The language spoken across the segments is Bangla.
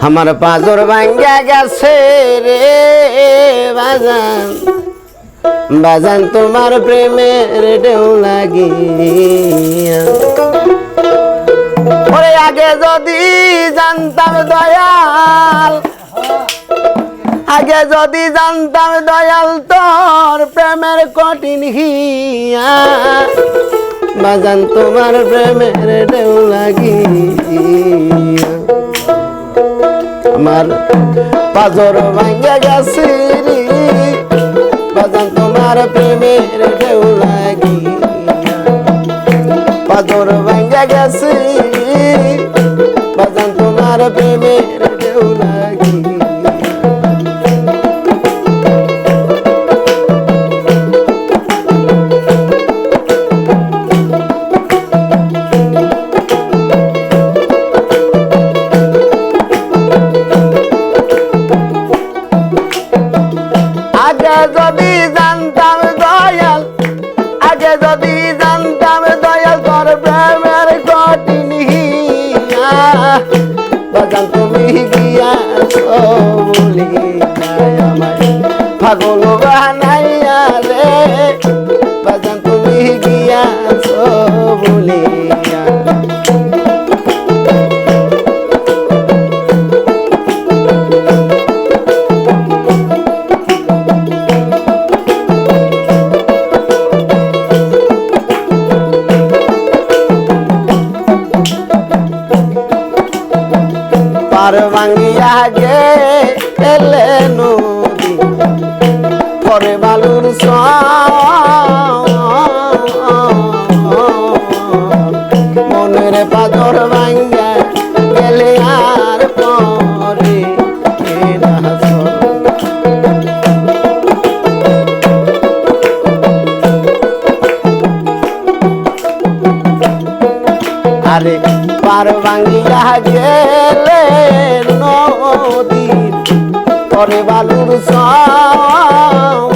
আমার পাজর ভাঙ্গা গেছে রে বাজান। বাজান, তোমার প্রেমের ঢেউ লাগিয়া। ওরে আগে যদি জানতাম দয়াল, আগে যদি জানতাম দয়াল তোর প্রেমের কঠিন হিয়া। বাজান, তোমার প্রেমের ঢেউ লাগিয়া। আমার পাজর ভাঙ্গা গেছে বাজান তোমার প্রেমের ঢেউ। যদি জানতাম দয়াল, আগে যদি জানতাম দয়াল, তোর প্রেমের কঠিন বাজান, তুমি গিয়া বলি পাগল বানাইয়া রে বাজান, তুমি গিয়া বলিয়া পার ভাঙ্গিয়া গে এলে নদী পরে বালুর। মনের পাথর ভাঙ্গা গেলে আর পরে। আরে পার ভাঙ্গিয়া গেলে পরে বালুর সর।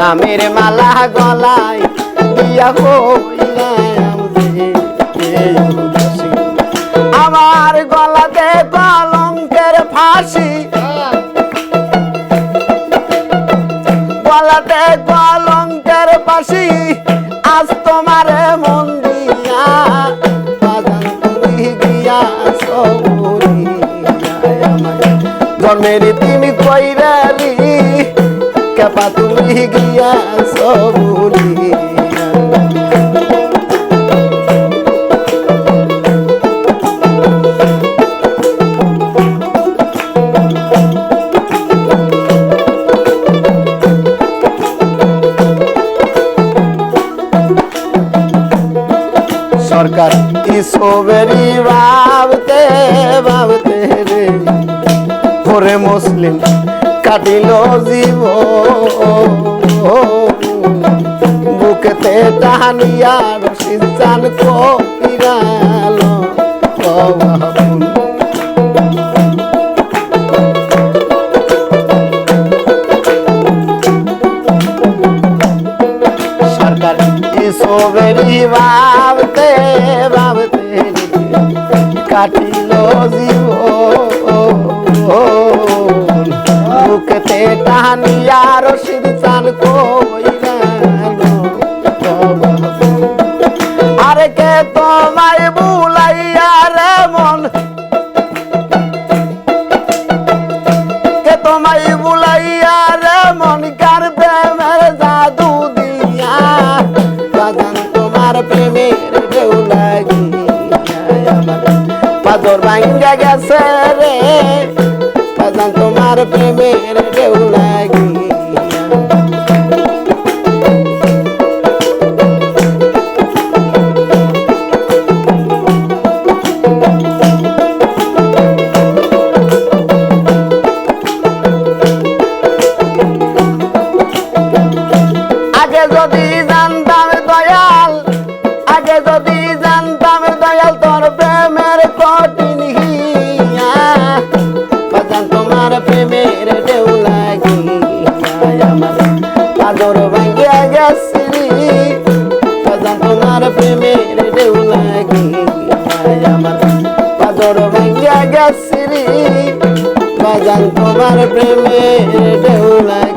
নামের মালা গলায় দিয়া। আমার গলাতে কলঙ্কের ফাঁসি গলাতে কলঙ্কের পাশি আজ তোমার মন দিয়া গিয়া জন্মের তুমি কইরালি সরকার ইসবেরি ভাবতে ভাবতে রে। ওরে মুসলিম কাটিল জীব বুকেতে টাহানিয়া রসি সিজান কইরাল বাবুল সরকার কাটিল জীব বুকেতে টানিয়ার সিরচান কইরাল পাদর ভাঙ্গা গেছে রে। বাজান তোমার প্রেমের ঢেউ লাগিয়া আমার আদর ভাঙ্গিয়া গেছিলি বাজান তোমার প্রেমে ঢেউ লাগিয়া